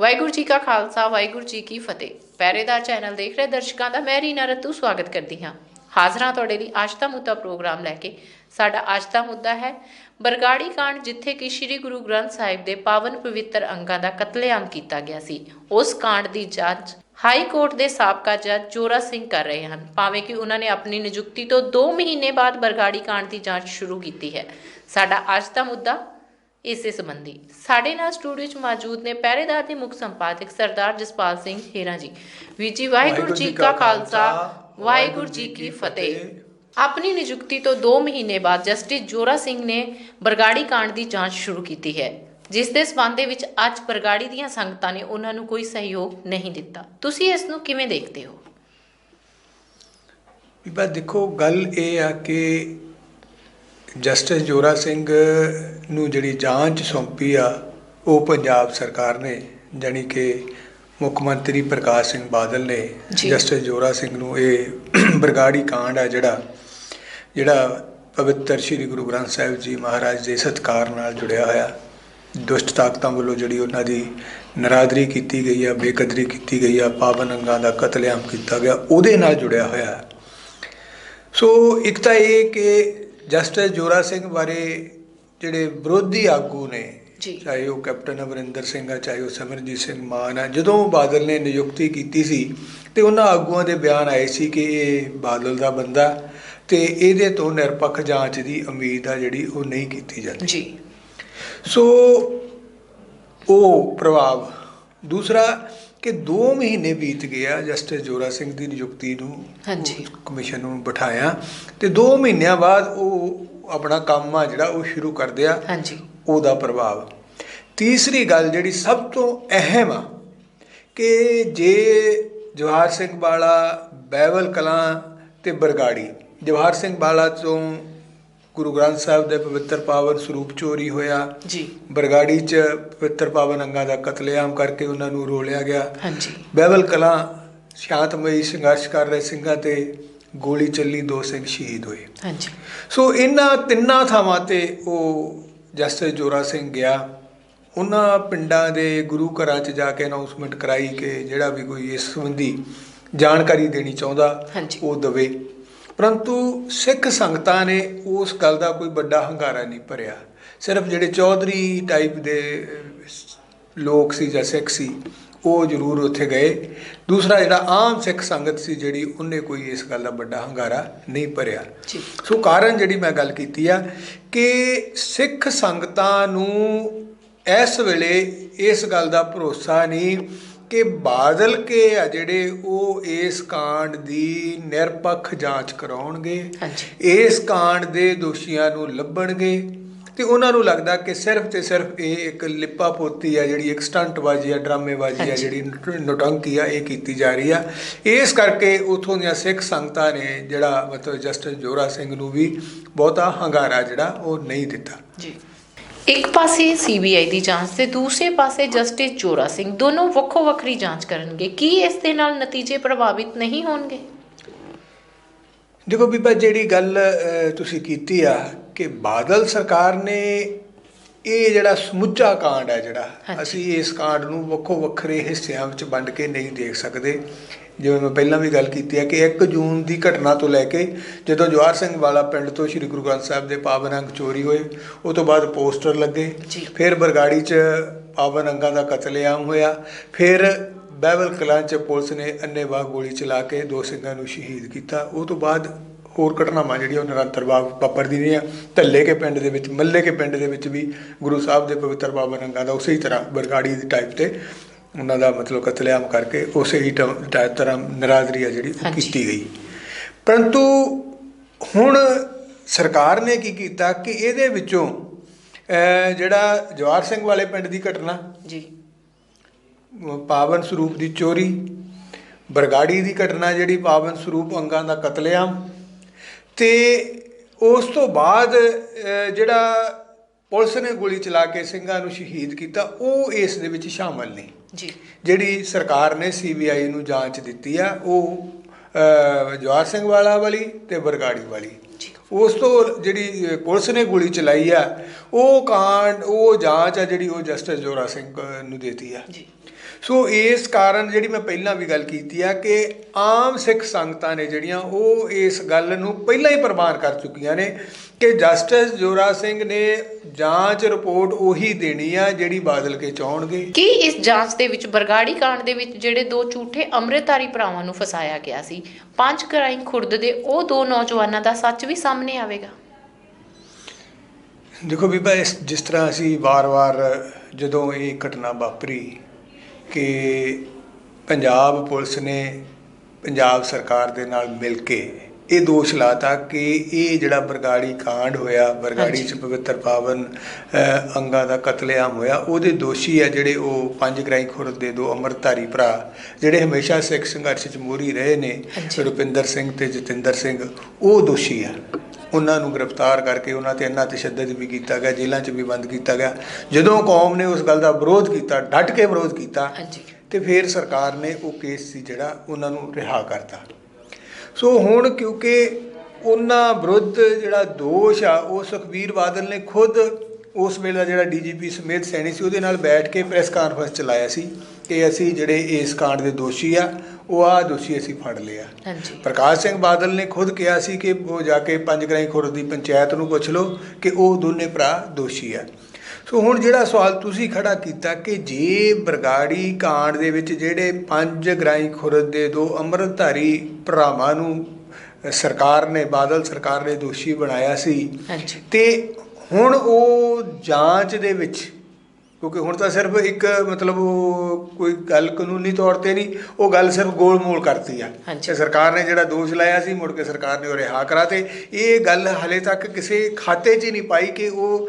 ਵਾਹਿਗੁਰੂ ਜੀ ਕਾ ਖਾਲਸਾ, ਵਾਹਿਗੁਰੂ ਜੀ ਕੀ ਫਤਿਹ। ਪਹਿਰੇਦਾਰ ਚੈਨਲ ਦੇਖ ਰਹੇ ਦਰਸ਼ਕਾਂ ਦਾ ਮੈਂ ਰੀਨਾ ਰਤੂ ਸਵਾਗਤ ਕਰਦੀ ਹਾਂ। ਹਾਜ਼ਰਾਂ ਤੁਹਾਡੇ ਲਈ ਅੱਜ ਦਾ ਮੁੱਦਾ ਪ੍ਰੋਗਰਾਮ ਲੈ ਕੇ। ਸਾਡਾ ਅੱਜ ਦਾ ਮੁੱਦਾ ਹੈ, ਬਰਗਾੜੀ ਕਾਂਡ ਜਿੱਥੇ ਕਿ ਸ੍ਰੀ ਗੁਰੂ ਗ੍ਰੰਥ ਸਾਹਿਬ ਦੇ ਪਾਵਨ ਪਵਿੱਤਰ ਅੰਗਾਂ ਦਾ ਕਤਲੇਆਮ ਕੀਤਾ ਗਿਆ ਸੀ। ਉਸ ਕਾਂਡ ਦੀ ਜਾਂਚ ਹਾਈ ਕੋਰਟ ਦੇ ਸਾਬਕਾ ਜੱਜ ਜੋਰਾ ਸਿੰਘ ਕਰ ਰਹੇ ਹਨ। ਭਾਵੇਂ ਕਿ ਉਹਨਾਂ ਨੇ ਆਪਣੀ ਨਿਯੁਕਤੀ ਤੋਂ 2 ਮਹੀਨੇ ਬਾਅਦ ਬਰਗਾੜੀ ਕਾਂਡ ਦੀ ਜਾਂਚ ਸ਼ੁਰੂ ਕੀਤੀ ਹੈ। ਸਾਡਾ ਅੱਜ ਦਾ ਮੁੱਦਾ ਇਸੇ ਸੰਬੰਧੀ। ਸਾਡੇ ਨਾਲ ਸਟੂਡੀਓ 'ਚ ਮੌਜੂਦ ਨੇ ਪਹਿਰੇਦਾਰ ਦੇ ਮੁੱਖ ਸੰਪਾਦਕ ਸਰਦਾਰ ਜਸਪਾਲ ਸਿੰਘ ਹੀਰਾ ਜੀ। ਵੀਰ ਜੀ, ਵਾਹਿਗੁਰੂ ਜੀ ਕਾ ਖਾਲਸਾ, ਵਾਹਿਗੁਰੂ ਜੀ ਕੀ ਫਤਿਹ। ਆਪਣੀ ਨਿਯੁਕਤੀ ਤੋਂ 2 ਮਹੀਨੇ ਬਾਅਦ ਜਸਟਿਸ ਜੋਰਾ ਸਿੰਘ ਨੇ ਬਰਗਾੜੀ ਕਾਂਡ ਦੀ ਜਾਂਚ ਸ਼ੁਰੂ ਕੀਤੀ ਹੈ, ਜਿਸ ਦੇ ਸਬੰਧ ਦੇ ਵਿੱਚ ਅੱਜ ਬਰਗਾੜੀ ਦੀਆਂ ਸੰਗਤਾਂ ਨੇ ਉਹਨਾਂ ਨੂੰ ਕੋਈ ਸਹਿਯੋਗ ਨਹੀਂ ਦਿੱਤਾ। ਤੁਸੀਂ ਇਸ ਨੂੰ ਕਿਵੇਂ ਦੇਖਦੇ ਹੋ? ਬੀਬਾ ਦੇਖੋ, ਗੱਲ ਇਹ ਆ ਕਿ ਜਸਟਿਸ ਜੋਰਾ ਸਿੰਘ ਨੂੰ ਜਿਹੜੀ ਜਾਂਚ ਸੌਂਪੀ ਆ ਉਹ ਪੰਜਾਬ ਸਰਕਾਰ ਨੇ ਜਾਣੀ ਕਿ ਮੁੱਖ ਮੰਤਰੀ ਪ੍ਰਕਾਸ਼ ਸਿੰਘ ਬਾਦਲ ਨੇ। ਜਸਟਿਸ ਜੋਰਾ ਸਿੰਘ ਨੂੰ ਇਹ ਬਰਗਾੜੀ ਕਾਂਡ ਆ ਜਿਹੜਾ ਜਿਹੜਾ ਪਵਿੱਤਰ ਸ੍ਰੀ ਗੁਰੂ ਗ੍ਰੰਥ ਸਾਹਿਬ ਜੀ ਮਹਾਰਾਜ ਦੇ ਸਤਕਾਰ ਨਾਲ ਜੁੜਿਆ ਹੋਇਆ ਦੁਸ਼ਟ ਤਾਕਤਾਂ ਵੱਲੋਂ ਜਿਹੜੀ ਉਹਨਾਂ ਦੀ ਨਰਾਦਰੀ ਕੀਤੀ ਗਈ ਆ ਬੇਕਦਰੀ ਕੀਤੀ ਗਈ ਆ ਪਾਵਨ ਅੰਗਾਂ ਦਾ ਕਤਲੇਆਮ ਕੀਤਾ ਗਿਆ ਉਹਦੇ ਨਾਲ ਜੁੜਿਆ ਹੋਇਆ ਸੋ ਇੱਕ ਤਾਂ ਇਹ ਕਿ ਜਸਟਿਸ ਜੋਰਾ ਸਿੰਘ ਬਾਰੇ ਜਿਹੜੇ ਵਿਰੋਧੀ ਆਗੂ ਨੇ। ਚਾਹੇ ਉਹ ਕੈਪਟਨ ਅਮਰਿੰਦਰ ਸਿੰਘ ਆ ਚਾਹੇ ਉਹ ਸਿਮਰਜੀਤ ਸਿੰਘ ਮਾਨ ਆ ਜਦੋਂ ਬਾਦਲ ਨੇ ਨਿਯੁਕਤੀ ਕੀਤੀ ਸੀ ਤੇ ਉਹਨਾਂ ਆਗੂਆਂ ਦੇ ਬਿਆਨ ਆਏ ਸੀ ਕਿ ਇਹ ਬਾਦਲ ਦਾ ਬੰਦਾ ਤੇ ਇਹਦੇ ਤੋਂ ਨਿਰਪੱਖ ਜਾਂਚ ਦੀ ਉਮੀਦ ਆ ਜਿਹੜੀ ਉਹ ਨਹੀਂ ਕੀਤੀ ਜਾਂਦੀ। ਜੀ। ਸੋ ਉਹ ਪ੍ਰਭਾਵ। ਦੂਸਰਾ ਕਿ 2 ਮਹੀਨੇ ਬੀਤ ਗਏ ਆ ਜਸਟਿਸ ਜੋਰਾ ਸਿੰਘ ਦੀ ਨਿਯੁਕਤੀ ਨੂੰ ਹਾਂਜੀ। ਕਮਿਸ਼ਨ ਨੂੰ ਬਿਠਾਇਆ ਤੇ 2 ਮਹੀਨਿਆਂ ਬਾਅਦ ਉਹ ਆਪਣਾ ਕੰਮ ਆ ਜਿਹੜਾ ਉਹ ਸ਼ੁਰੂ ਕਰਦੇ ਆ ਹਾਂਜੀ ਉਹਦਾ ਪ੍ਰਭਾਵ ਤੀਸਰੀ ਗੱਲ ਜਿਹੜੀ ਸਭ ਤੋਂ ਅਹਿਮ ਆ ਕਿ ਜੇ ਜਵਾਹਰ ਸਿੰਘ ਵਾਲਾ ਬੈਵਲ ਕਲਾਂ ਤੇ ਬਰਗਾੜੀ ਜਵਾਹਰ ਸਿੰਘ ਵਾਲਾ ਤੋਂ ਗੁਰੂ ਗ੍ਰੰਥ ਸਾਹਿਬ ਦੇ ਪਵਿੱਤਰ ਪਾਵਨ ਸਰੂਪ ਚੋਰੀ ਹੋਇਆ। ਜੀ। ਬਰਗਾੜੀ ਚ ਪਵਿੱਤਰ ਪਾਵਨ ਅੰਗਾਂ ਦਾ ਕਤਲੇਆਮ ਕਰਕੇ ਉਹਨਾਂ ਨੂੰ ਰੋਲਿਆ ਗਿਆ। ਹਾਂਜੀ। ਬੈਵਲ ਕਲਾਂ ਸ਼ਾਂਤਮਈ ਸੰਘਰਸ਼ ਕਰ ਰਹੇ ਸਿੰਘਾਂ ਤੇ ਗੋਲੀ ਚੱਲੀ ਦੋ ਸਿੰਘ ਸ਼ਹੀਦ ਹੋਏ। ਹਾਂਜੀ। ਸੋ ਇਹਨਾਂ ਤਿੰਨਾਂ ਥਾਵਾਂ ਤੇ ਉਹ ਜਸਟਿਸ ਜੋਰਾ ਸਿੰਘ ਗਿਆ। ਉਹਨਾਂ ਪਿੰਡਾਂ ਦੇ ਗੁਰੂ ਘਰਾਂ 'ਚ ਜਾ ਕੇ ਅਨਾਉਂਸਮੈਂਟ ਕਰਾਈ ਕਿ ਜਿਹੜਾ ਵੀ ਕੋਈ ਇਸ ਸੰਬੰਧੀ ਜਾਣਕਾਰੀ ਦੇਣੀ ਚਾਹੁੰਦਾ। ਉਹ ਦਵੇ। ਪਰੰਤੂ ਸਿੱਖ ਸੰਗਤਾਂ ਨੇ ਉਸ ਗੱਲ ਦਾ ਕੋਈ ਵੱਡਾ ਹੰਗਾਰਾ ਨਹੀਂ ਭਰਿਆ। ਸਿਰਫ ਜਿਹੜੇ ਚੌਧਰੀ ਟਾਈਪ ਦੇ ਲੋਕ ਸੀ ਜਾਂ ਸਿੱਖ ਸੀ ਉਹ ਜ਼ਰੂਰ ਉੱਥੇ ਗਏ। ਦੂਸਰਾ ਜਿਹੜਾ ਆਮ ਸਿੱਖ ਸੰਗਤ ਸੀ ਜਿਹੜੀ ਉਹਨੇ ਕੋਈ ਇਸ ਗੱਲ ਦਾ ਵੱਡਾ ਹੰਗਾਰਾ ਨਹੀਂ ਭਰਿਆ। ਸੋ ਕਾਰਨ ਜਿਹੜੀ ਮੈਂ ਗੱਲ ਕੀਤੀ ਆ ਕਿ ਸਿੱਖ ਸੰਗਤਾਂ ਨੂੰ ਇਸ ਵੇਲੇ ਇਸ ਗੱਲ ਦਾ ਭਰੋਸਾ ਨਹੀਂ ਕਿ ਬਾਦਲ ਕੇ ਆ ਜਿਹੜੇ ਉਹ ਇਸ ਕਾਂਡ ਦੀ ਨਿਰਪੱਖ ਜਾਂਚ ਕਰਾਉਣਗੇ। ਇਸ ਕਾਂਡ ਦੇ ਦੋਸ਼ੀਆਂ ਨੂੰ ਲੱਭਣਗੇ ਤੇ ਉਹਨਾਂ ਨੂੰ ਲੱਗਦਾ ਕਿ ਸਿਰਫ ਤੇ ਸਿਰਫ ਇਹ ਇੱਕ ਲਿਪਾ ਪੋਤੀ ਆ ਜਿਹੜੀ ਇੱਕ ਸਟੰਟਬਾਜ਼ੀ ਆ ਡਰਾਮੇਬਾਜ਼ੀ ਆ। ਜਿਹੜੀ ਨਟ- ਨੌਟੰਕੀ ਆ ਇਹ ਕੀਤੀ ਜਾ ਰਹੀ ਆ ਇਸ ਕਰਕੇ ਉਥੋਂ ਦੀਆਂ ਸਿੱਖ ਸੰਗਤਾਂ ਨੇ ਜਿਹੜਾ ਮਤਲਬ ਜਸਟਿਸ ਜੋਰਾ ਸਿੰਘ ਨੂੰ ਵੀ ਬਹੁਤਾ ਹੰਗਾਰਾ ਜਿਹੜਾ ਉਹ ਨਹੀਂ ਦਿੱਤਾ ਜੀ ਇੱਕ ਪਾਸੇ ਸੀਬੀਆਈ ਦੀ ਜਾਂਚ ਤੇ ਦੂਸਰੇ ਪਾਸੇ ਜਸਟਿਸ ਜੋਰਾ ਸਿੰਘ ਦੋਨੋਂ ਵੱਖੋ ਵੱਖਰੀ ਜਾਂਚ ਕਰਨਗੇ। ਕੀ ਇਸ ਦੇ ਨਾਲ ਨਤੀਜੇ ਪ੍ਰਭਾਵਿਤ ਨਹੀਂ ਹੋਣਗੇ? ਦੇਖੋ ਬੀਬਾ ਜਿਹੜੀ ਗੱਲ ਅਹ, ਤੁਸੀਂ ਕੀਤੀ ਆ ਕਿ ਬਾਦਲ ਸਰਕਾਰ ਨੇ ਇਹ ਜਿਹੜਾ ਸਮੁੱਚਾ ਕਾਂਡ ਹੈ ਜਿਹੜਾ ਹਾਂਜੀ। ਅਸੀਂ ਇਸ ਕਾਂਡ ਨੂੰ ਵੱਖੋ ਵੱਖਰੇ ਹਿੱਸਿਆਂ ਵਿੱਚ ਵੰਡ ਕੇ ਨਹੀਂ ਦੇਖ ਸਕਦੇ। ਜਿਵੇਂ ਮੈਂ ਪਹਿਲਾਂ ਵੀ ਗੱਲ ਕੀਤੀ ਹੈ ਕਿ 1 ਜੂਨ ਦੀ ਘਟਨਾ ਤੋਂ ਲੈ ਕੇ ਜਦੋਂ ਜਵਾਹਰ ਸਿੰਘ ਵਾਲਾ ਪਿੰਡ ਤੋਂ ਸ੍ਰੀ ਗੁਰੂ ਗ੍ਰੰਥ ਸਾਹਿਬ ਦੇ ਪਾਵਨ ਅੰਗ ਚੋਰੀ ਹੋਏ ਉਹ ਤੋਂ ਬਾਅਦ ਪੋਸਟਰ ਲੱਗੇ। ਫਿਰ ਬਰਗਾੜੀ 'ਚ ਪਾਵਨ ਅੰਗਾਂ ਦਾ ਕਤਲੇਆਮ ਹੋਇਆ। ਫਿਰ ਬਹਿਬਲ ਕਲਾਂ 'ਚ ਪੁਲਿਸ ਨੇ ਅੰਨੇਵਾਹ ਗੋਲੀ ਚਲਾ ਕੇ ਦੋ ਸਿੰਘਾਂ ਨੂੰ ਸ਼ਹੀਦ ਕੀਤਾ। ਉਹ ਤੋਂ ਬਾਅਦ ਹੋਰ ਘਟਨਾਵਾਂ ਜਿਹੜੀਆਂ ਉਹ ਨਿਰੰਤਰ ਵਾਪਰਦੀ ਰਹੀਆਂ। ਧੱਲੇ ਕੇ ਪਿੰਡ ਦੇ ਵਿੱਚ ਮੱਲੇ ਕੇ ਪਿੰਡ ਦੇ ਵਿੱਚ ਵੀ ਗੁਰੂ ਸਾਹਿਬ ਦੇ ਪਵਿੱਤਰ ਪਾਵਨ ਅੰਗਾਂ ਦਾ ਉਸੇ ਹੀ ਤਰ੍ਹਾਂ ਬਰਗਾੜੀ ਦੀ ਟਾਈਪ ਤੇ ਉਹਨਾਂ ਦਾ ਮਤਲਬ ਕਤਲੇਆਮ ਕਰਕੇ ਉਸੇ ਹੀ ਤਰ੍ਹਾਂ ਨਰਾਜ਼ਰੀ ਆ ਜਿਹੜੀ ਉਹ। ਕੀਤੀ ਗਈ ਪਰੰਤੂ ਹੁਣ ਸਰਕਾਰ ਨੇ ਕੀ ਕੀਤਾ ਕਿ ਇਹਦੇ ਵਿੱਚੋਂ ਜਿਹੜਾ ਜਵਾਹਰ ਸਿੰਘ ਵਾਲੇ ਪਿੰਡ ਦੀ ਘਟਨਾ ਜੀ ਪਾਵਨ ਸਰੂਪ ਦੀ ਚੋਰੀ ਬਰਗਾੜੀ ਦੀ ਘਟਨਾ ਜਿਹੜੀ ਪਾਵਨ ਸਰੂਪ ਅੰਗਾਂ ਦਾ ਕਤਲੇਆਮ ਤੇ ਉਸ ਤੋਂ ਬਾਅਦ ਜਿਹੜਾ ਪੁਲਿਸ ਨੇ ਗੋਲੀ ਚਲਾ ਕੇ ਸਿੰਘਾਂ ਨੂੰ ਸ਼ਹੀਦ ਕੀਤਾ ਉਹ ਇਸ ਦੇ ਵਿੱਚ ਸ਼ਾਮਲ ਨਹੀਂ ਜੀ। ਜਿਹੜੀ ਸਰਕਾਰ ਨੇ ਸੀਬੀਆਈ ਨੂੰ ਜਾਂਚ ਦਿੱਤੀ ਆ ਉਹ ਅਹ, ਜਵਾਹਰ ਸਿੰਘ ਵਾਲਾ ਵਾਲੀ ਤੇ ਬਰਗਾੜੀ ਵਾਲੀ। ਉਸ ਤੋਂ ਜਿਹੜੀ ਪੁਲਿਸ ਨੇ ਗੋਲੀ ਚਲਾਈ ਆ ਉਹ ਕਾਂਡ ਉਹ ਜਾਂਚ ਆ ਜਿਹੜੀ ਉਹ ਜਸਟਿਸ ਜੋਰਾ ਸਿੰਘ ਨੂੰ ਦੇਤੀ ਆ। ਜੀ। ਸੋ ਇਸ ਕਾਰਨ ਜਿਹੜੀ ਮੈਂ ਪਹਿਲਾਂ ਵੀ ਗੱਲ ਕੀਤੀ ਆ ਕਿ ਆਮ ਸਿੱਖ ਸੰਗਤਾਂ ਨੇ ਜਿਹੜੀਆਂ ਉਹ ਇਸ ਗੱਲ ਨੂੰ ਪਹਿਲਾਂ ਹੀ ਪ੍ਰਵਾਨ ਕਰ ਚੁੱਕੀਆਂ ਨੇ ਕਿ ਜਸਟਿਸ ਜੋਰਾ ਸਿੰਘ ਨੇ ਜਾਂਚ ਰਿਪੋਰਟ ਉਹੀ ਦੇਣੀ ਆ ਜਿਹੜੀ ਬਾਦਲ ਕੇ ਚਾਹਣਗੇ। ਕੀ ਇਸ ਜਾਂਚ ਦੇ ਵਿੱਚ ਬਰਗਾੜੀ ਕਾਂਡ ਦੇ ਵਿੱਚ ਜਿਹੜੇ ਦੋ ਝੂਠੇ ਅੰਮ੍ਰਿਤਧਾਰੀ ਭਰਾਵਾਂ ਨੂੰ ਫਸਾਇਆ ਗਿਆ ਸੀ ਪੰਜ ਕਰਾਈ ਖੁਰਦ ਦੇ ਉਹ ਦੋ ਨੌਜਵਾਨਾਂ ਦਾ ਸੱਚ ਵੀ ਸਾਹਮਣੇ ਆਵੇਗਾ? ਦੇਖੋ ਬੀਬਾ ਇਸ ਜਿਸ ਤਰ੍ਹਾਂ ਅਸੀਂ ਵਾਰ-ਵਾਰ ਜਦੋਂ ਇਹ ਘਟਨਾ ਵਾਪਰੀ ਕਿ ਪੰਜਾਬ ਪੁਲਿਸ ਨੇ ਪੰਜਾਬ ਸਰਕਾਰ ਦੇ ਨਾਲ ਮਿਲ ਕੇ ਇਹ ਦੋਸ਼ ਲਾਤਾ ਕਿ ਇਹ ਜਿਹੜਾ ਬਰਗਾੜੀ ਕਾਂਡ ਹੋਇਆ ਬਰਗਾੜੀ ਚ। ਪਵਿੱਤਰ ਪਾਵਨ ਅੰਗਾਂ ਦਾ ਕਤਲੇਆਮ ਹੋਇਆ ਉਹਦੇ ਦੋਸ਼ੀ ਆ ਜਿਹੜੇ ਉਹ ਪੰਜ ਗ੍ਰਾਈ ਖੁਰਦ ਦੇ ਦੋ ਅਮਰਤਾਰੀ ਭਰਾ ਜਿਹੜੇ ਹਮੇਸ਼ਾ ਸਿੱਖ ਸੰਘਰਸ਼ ਚ ਮੋਰੀ ਰਹੇ ਨੇ। ਰੁਪਿੰਦਰ ਸਿੰਘ ਤੇ ਜਤਿੰਦਰ ਸਿੰਘ ਉਹ ਦੋਸ਼ੀ ਆ ਉਹਨਾਂ ਨੂੰ ਗ੍ਰਿਫਤਾਰ ਕਰਕੇ ਉਹਨਾਂ ਤੇ ਇੰਨਾ ਤਸ਼ੱਦਦ ਵੀ ਕੀਤਾ ਗਿਆ ਜੇਲ੍ਹਾਂ 'ਚ ਵੀ ਬੰਦ ਕੀਤਾ ਗਿਆ। ਜਦੋਂ ਕੌਮ ਨੇ ਉਸ ਗੱਲ ਦਾ ਵਿਰੋਧ ਕੀਤਾ ਡਟ ਕੇ ਵਿਰੋਧ ਕੀਤਾ ਤੇ ਫਿਰ ਸਰਕਾਰ ਨੇ ਉਹ ਕੇਸ ਸੀ ਜਿਹੜਾ ਉਹਨਾਂ ਨੂੰ ਰਿਹਾ ਕਰਤਾ। ਸੋ ਹੁਣ ਕਿਉਂਕਿ ਉਹਨਾਂ ਵਿਰੁੱਧ ਜਿਹੜਾ ਦੋਸ਼ ਆ ਉਹ ਸੁਖਬੀਰ ਬਾਦਲ ਨੇ ਖੁਦ ਉਸ ਵੇਲੇ ਦਾ ਜਿਹੜਾ ਡੀਜੀਪੀ ਸਮੇਤ ਸੈਣੀ ਸੀ ਉਹਦੇ ਨਾਲ ਬੈਠ ਕੇ ਪ੍ਰੈਸ ਕਾਨਫਰੰਸ ਚਲਾਇਆ ਸੀ ਕਿ ਅਸੀਂ ਜਿਹੜੇ ਇਸ ਕਾਂਡ ਦੇ ਦੋਸ਼ੀ ਆ ਉਹ ਆ ਦੋਸ਼ੀ ਅਸੀਂ ਫੜ ਲਿਆ। ਹਾਂਜੀ। ਪ੍ਰਕਾਸ਼ ਸਿੰਘ ਬਾਦਲ ਨੇ ਖੁਦ ਕਿਹਾ ਸੀ ਕਿ ਉਹ ਜਾ ਕੇ ਪੰਜ ਗਰਾਈ ਖੁਰਦ ਦੀ ਪੰਚਾਇਤ ਨੂੰ ਪੁੱਛ ਲਓ ਕਿ ਉਹ ਦੋਨੇ ਭਰਾ ਦੋਸ਼ੀ ਆ। ਸੋ ਹੁਣ ਜਿਹੜਾ ਸਵਾਲ ਤੁਸੀਂ ਖੜਾ ਕੀਤਾ ਕਿ ਜੇ ਬਰਗਾੜੀ ਕਾਂਡ ਦੇ ਵਿੱਚ ਜਿਹੜੇ ਪੰਜ ਗਰਾਈ ਖੁਰਦ ਦੇ ਦੋ ਅੰਮ੍ਰਿਤਧਾਰੀ ਭਰਾਵਾਂ ਨੂੰ ਸਰਕਾਰ ਨੇ ਬਾਦਲ ਸਰਕਾਰ ਨੇ ਦੋਸ਼ੀ ਬਣਾਇਆ ਸੀ ਤੇ ਹੁਣ ਉਹ ਜਾਂਚ ਦੇ ਵਿੱਚ ਕਿਉਂਕਿ ਹੁਣ ਤਾਂ ਸਿਰਫ ਇੱਕ ਮਤਲਬ ਉਹ ਕੋਈ ਗੱਲ ਕਾਨੂੰਨੀ ਤੌਰ ਤੇ ਨਹੀਂ ਉਹ ਗੱਲ ਸਿਰਫ ਗੋਲ-ਮੋਲ ਕਰਤੀ ਆ। ਤੇ ਸਰਕਾਰ ਨੇ ਜਿਹੜਾ ਦੋਸ਼ ਲਾਇਆ ਸੀ ਮੁੜ ਕੇ ਸਰਕਾਰ ਨੇ ਉਹ ਰਿਹਾ ਕਰਾ ਤੇ ਇਹ ਗੱਲ ਹਲੇ ਤੱਕ ਕਿਸੇ ਖਾਤੇ 'ਚ ਹੀ ਨਹੀਂ ਪਾਈ ਕਿ ਉਹ